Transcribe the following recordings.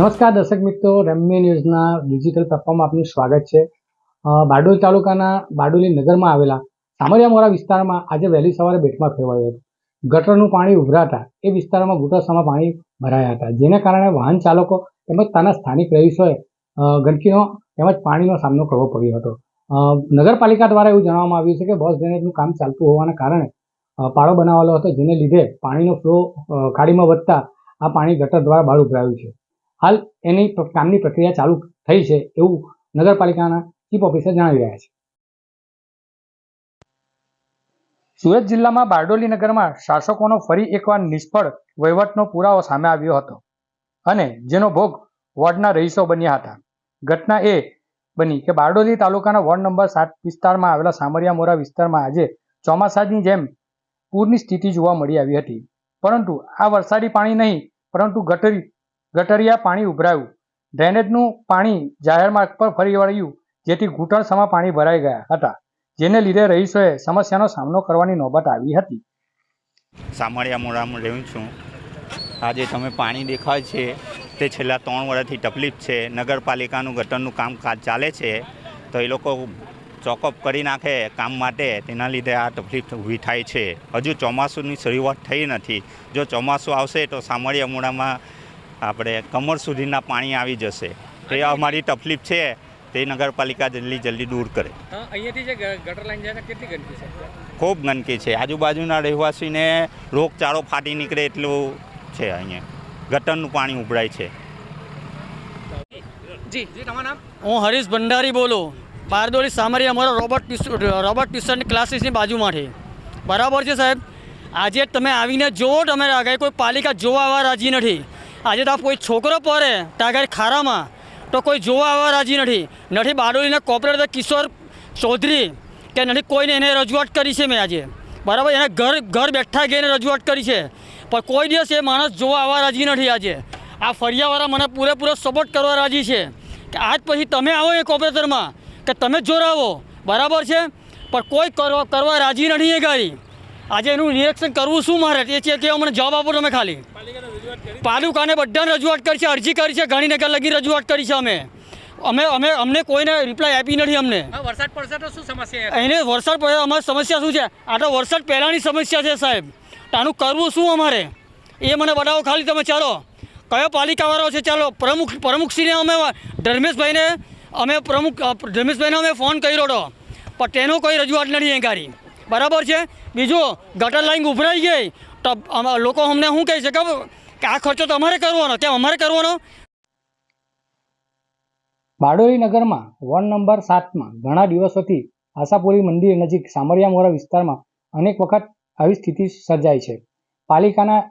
નમસ્કાર દર્શક મિત્રો, રેમ્ય ન્યૂઝના ડિજિટલ પ્લેટફોર્મમાં આપનું સ્વાગત છે. બારડોલ તાલુકાના બારડોલી નગરમાં આવેલા સામરિયામોરા વિસ્તારમાં આજે વહેલી સવારે બેટમાં ફેરવાયું હતું. ગટરનું પાણી ઉભરાતા એ વિસ્તારમાં ઘૂંટણસામાં પાણી ભરાયા હતા. જેને કારણે વાહન ચાલકો તેમજ ત્યાંના સ્થાનિક રહીશોએ ગંદકીનો તેમજ પાણીનો સામનો કરવો પડ્યો હતો. નગરપાલિકા દ્વારા એવું જણાવવામાં આવ્યું છે કે બસ ડ્રેનેજનું કામ ચાલતું હોવાના કારણે પાળો બનાવેલો હતો. જેને લીધે પાણીનો ફ્લો ખાડીમાં વધતા આ પાણી ગટર દ્વારા બહાર ઉભરાયું છે. હાલ એની કામની પ્રક્રિયા ચાલુ થઈ છે એવું નગરપાલિકાના ચીફ ઓફિસર જણાવી રહ્યા છે. સુરત જિલ્લામાં બારડોલી નગરમાં શાસકોનો ફરી એકવાર નિષ્ફળ વહીવટનો પુરાવો સામે આવ્યો હતો અને જેનો ભોગ વોર્ડના રહીશો બન્યા હતા. ઘટના એ બની કે બારડોલી તાલુકાના વોર્ડ નંબર સાત વિસ્તારમાં આવેલા સામરિયા મોરા વિસ્તારમાં આજે ચોમાસાની જેમ પૂરની સ્થિતિ જોવા મળી આવી હતી. પરંતુ આ વરસાદી પાણી નહીં, પરંતુ ગટરી ગટરિયા પાણી ઉભરાયું. ડ્રેનેજનું પાણી જાહેર માર્ગ પર ફરી વળ્યું, જેથી ઘૂંટણસમાં પાણી ભરાઈ ગયા હતા, જેને લીધે રહીશોએ સમસ્યાનો સામનો કરવાની નોબત આવી હતી. સામળિયા મોડામાં રહું છું. આજે તમે પાણી દેખાય છે, તે છેલ્લા ત્રણ વર્ષથી તકલીફ છે. નગરપાલિકાનું ગટરનું કામકાજ ચાલે છે, તો એ લોકો ચોકઅપ કરી નાખે કામ માટે. તેના લીધે આ તકલીફ ઊભી થાય છે. હજુ ચોમાસુની શરૂઆત થઈ નથી. જો ચોમાસું આવશે તો સામળિયા મોડામાં આપણે કમર સુધીના પાણી આવી જશે. તે અમારી તકલીફ છે તે નગરપાલિકા જલ્દી જલ્દી દૂર કરે. અહીંયાથી જે ગટર લાઈન જાય કેટલી ગંદકી છે? ખૂબ ગંદકી છે. આજુબાજુના રહેવાસીને રોગચાળો ફાટી નીકળે એટલું છે અહીંયા. ગટરનું પાણી ઉભરાય છે. જી. જી તમારું નામ? હું હરીશ ભંડારી બોલું. બારદોલી સામરી અમારો રોબર્ટ ટ્યુશન રોબર્ટ ટ્યુશન ક્લાસીસની બાજુમાંથી. બરાબર છે સાહેબ? આજે તમે આવીને જુઓ તમે આગળ કોઈ પાલિકા જોવા આવવા રાજી નથી. આજે તો કોઈ છોકરો ત્યાં આગળ ખારામાં. તો કોઈ જોવા આવવા રાજી નથી. નથી બારડોલીના કોર્પોરેટર કિશોર ચૌધરી કે નથી કોઈને એને રજૂઆત કરી છે મેં આજે. બરાબર, એને ઘર ઘર બેઠા ગઈને રજૂઆત કરી છે. પણ કોઈ દિવસ એ માણસ જોવા આવવા રાજી નથી આજે. આ ફરિયાવાળા મને પૂરેપૂરો સપોર્ટ કરવા રાજી છે. કે આજ પછી તમે આવો એ કોપરેટરમાં, કે તમે જ જોરાવો બરાબર છે? પણ કોઈ કરવા કરવા રાજી નથી એ ગાડી. આજે એનું નિરીક્ષણ કરવું શું મારે? એ છે કે અમને જવાબ આપો તમે ખાલી. પાલુકાને બધાને રજૂઆત કરી છે અરજી કરી છે ગાંધીનગર લગી રજૂઆત કરી છે અમે. અમે અમે અમને કોઈને રિપ્લાય આપી નથી અમને. વરસાદ પડશે તો શું સમસ્યા એને વરસાદ પડે અમારી સમસ્યા શું છે? આ તો વરસાદ પહેલાંની સમસ્યા છે સાહેબ. તો આનું કરવું શું અમારે? એ મને બતાવો ખાલી તમે ચાલો. કયો પાલિકાવાળો છે ચાલો. પ્રમુખ પ્રમુખશ્રીને અમે ધર્મેશભાઈને અમે પ્રમુખ ધર્મેશભાઈને અમે ફોન કર્યો હતો પણ તેનો કોઈ રજૂઆત નથી એ ગાડી. બરાબર છે? બીજું, ગટર લાઈન ઉભરાઈ ગઈ. તો લોકો અમને શું કહે છે? કે આ ખર્ચો તમારે કરવાનો. ત્યાં અમારે કરવાનો? બારડોલી નગરમાં વોર્ડ નંબર સાતમાં ઘણા દિવસોથી આશાપુરી મંદિર નજીક સામરિયામોરા વિસ્તારમાં અનેક વખત આવી સ્થિતિ સર્જાય છે. પાલિકાના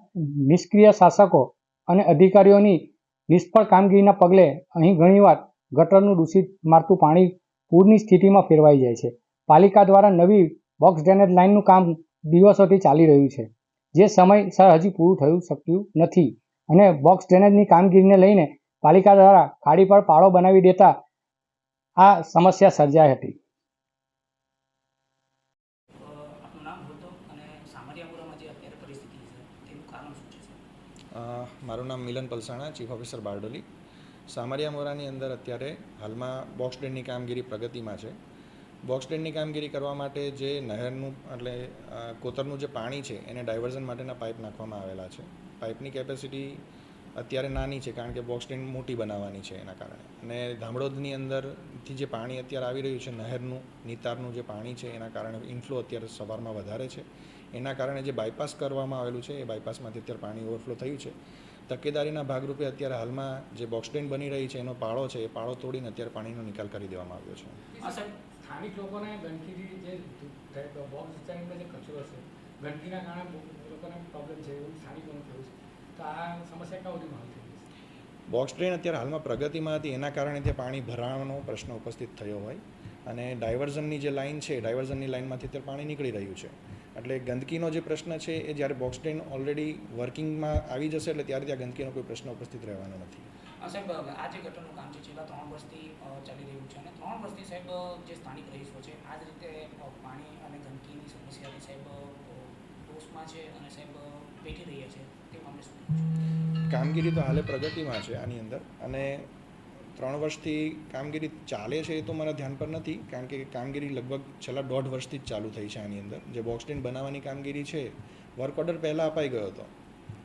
નિષ્ક્રિય શાસકો અને અધિકારીઓની નિષ્ફળ કામગીરીના પગલે અહીં ઘણીવાર ગટરનું દૂષિત મારતું પાણી પૂરની સ્થિતિમાં ફેરવાઈ જાય છે. પાલિકા દ્વારા નવી બોક્સ ડ્રેનેજ લાઇનનું કામ દિવસોથી ચાલી રહ્યું છે. જે સમયસર હજી પૂરું થયું શક્યું નથી. અને બોક્સ ડ્રેનેજની કામગીરીને લઈને પાલિકા દ્વારા ખાડી પર પાળો બનાવી દેતા આ સમસ્યા સર્જાઈ હતી. સર મારું નામ મિલન પલસાણા, ચીફ ઓફિસર બારડોલી. સામરિયા મોરાની અંદર અત્યારે હાલમાં બોક્સ ડેનની કામગીરી પ્રગતિમાં છે. બોક્સ ડેનની કામગીરી કરવા માટે જે નહેરનું, એટલે કોતરનું જે પાણી છે, એને ડાયવર્ઝન માટેના પાઇપ નાખવામાં આવેલા છે. પાઇપની કેપેસિટી અત્યારે નાની છે, કારણ કે બોક્સ ડેન મોટી બનાવવાની છે એના કારણે. અને ધામડોદની અંદરથી જે પાણી અત્યારે આવી રહ્યું છે, નહેરનું, નિતારનું જે પાણી છે, એના કારણે ઇન્ફ્લો અત્યારે સવારમાં વધારે છે. એના કારણે જે બાયપાસ કરવામાં આવેલું છે, એ બાયપાસમાંથી અત્યારે પાણી ઓવરફ્લો થયું છે. તકેદારીના ભાગરૂપે અત્યારે હાલમાં જે બોક્સ ડેન બની રહી છે, એનો પાળો છે, એ પાળો તોડીને અત્યારે પાણીનો નિકાલ કરી દેવામાં આવ્યો છે. સ્થાનિક લોકોને ગંદકીથી જે બોક્સ વિસ્તારમાં જે કચરો છે, ગંદકીના કારણે લોકોને પ્રોબ્લેમ છે એવું સ્થાનિકોનું થયું છે. તો આ સમસ્યા ક્યાં સુધી હલ બોક્સ ટ્રેન અત્યારે હાલમાં પ્રગતિમાં હતી, એના કારણે ત્યાં પાણી ભરાવાનો પ્રશ્ન ઉપસ્થિત થયો હોય. અને ડાયવર્ઝનની જે લાઇન છે ડાયવર્ઝનની લાઇનમાંથી અત્યારે પાણી નીકળી રહ્યું છે. એટલે ગંદકીનો જે પ્રશ્ન છે, એ જ્યારે બોક્સ ટ્રેન ઓલરેડી વર્કિંગમાં આવી જશે, એટલે ત્યારે ત્યાં ગંદકીનો કોઈ પ્રશ્ન ઉપસ્થિત રહેવાનો નથી. સાહેબ આ જે ગટરનું કામ છે છેલ્લા ત્રણ વર્ષથી ચાલી રહ્યું છે અને ત્રણ વર્ષથી સાહેબ જે સ્થાનિક રહીશો છે આ જ રીતે પાણી અને ગંદકીની સમસ્યાથી સાહેબ અ, છે અને સાહેબ પેટી રહ્યા છે તે મામલે શું કામગીરી તો હાલે પ્રગતિમાં છે આની અંદર અને ત્રણ વર્ષથી કામગીરી ચાલે છે એ તો મને ધ્યાન પર નથી કારણ કે કામગીરી લગભગ છેલ્લા દોઢ વર્ષથી જ ચાલુ થઈ છે આની અંદર. જે બોક્સ સ્ટેન્ડ બનાવવાની કામગીરી છે વર્ક ઓર્ડર પહેલાં અપાઈ ગયો હતો.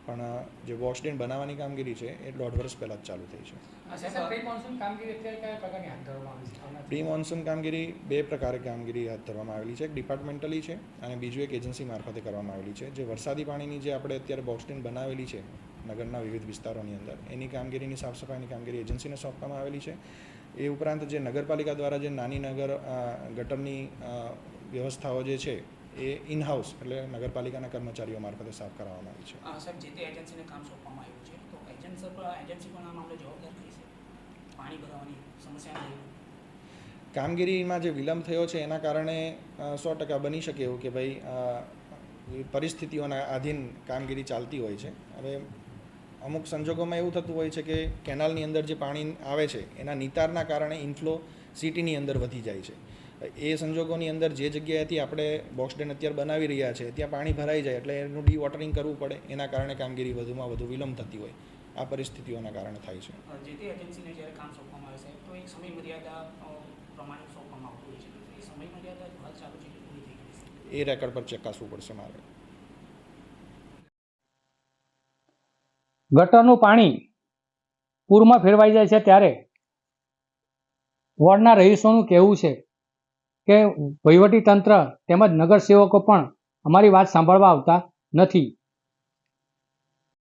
પણ જે વોશ ડેન બનાવવાની કામગીરી છે એ દોઢ વર્ષ પહેલાં જ ચાલુ થઈ છે. પ્રી મોન્સૂન કામગીરી બે પ્રકારે કામગીરી હાથ ધરવામાં આવેલી છે. એક ડિપાર્ટમેન્ટલી છે અને બીજું એક એજન્સી મારફતે કરવામાં આવેલી છે. જે વરસાદી પાણીની જે આપણે અત્યારે બોક્સ ડેન બનાવેલી છે નગરના વિવિધ વિસ્તારોની અંદર એની કામગીરીની સાફ સફાઈની કામગીરી એજન્સીને સોંપવામાં આવેલી છે. એ ઉપરાંત જે નગરપાલિકા દ્વારા જે નાની નગર ગટરની વ્યવસ્થાઓ જે છે એ ઇન હાઉસ એટલે નગરપાલિકાના કર્મચારીઓ મારફતે સાફ કરાવવામાં આવી છે. સાહેબ જે તે એજન્સીને કામ સોંપવામાં આવ્યું છે તો એજન્સી પર એજન્સી પણ આ મામલે જવાબદાર થઈ છે? પાણી ભરાવાની સમસ્યા કામગીરીમાં જે વિલંબ થયો છે એના કારણે સો ટકા બની શકે એવું કે ભાઈ પરિસ્થિતિઓના આધીન કામગીરી ચાલતી હોય છે. હવે અમુક સંજોગોમાં એવું થતું હોય છે કે કેનાલની અંદર જે પાણી આવે છે એના નિતારના કારણે ઇન્ફ્લો સિટીની અંદર વધી જાય છે. એ સંજોગોની અંદર જે જગ્યાએથી આપણે બોક્સ ડેન અત્યારે બનાવી રહ્યા છે ત્યાં પાણી ભરાઈ જાય એટલે એનું ડી વોટરિંગ કરવું પડે. એના કારણે કામગીરી વધુમાં વધુ વિલંબ થતી હોય. આ પરિસ્થિતિઓના કારણે થાય છે. જે તે એજન્સીને જ્યારે કામ સોંપવામાં આવે છે તો એક સમય મર્યાદા પ્રમાણે સોંપવામાં આવતું હોય છે. એ સમય મર્યાદા હાલ ચાલુ છે કે પૂરી થઈ ગઈ છે? એ રેકર્ડ પર ચકાસવું પડશે મારે. ગટરનું પાણી પૂરમાં ફેરવાઈ જાય છે ત્યારે. વોર્ડના રહીશોનું કહેવું છે કે વહીવટી તંત્ર તેમજ નગરસેવકો પણ અમારી વાત સાંભળવા આવતા નથી.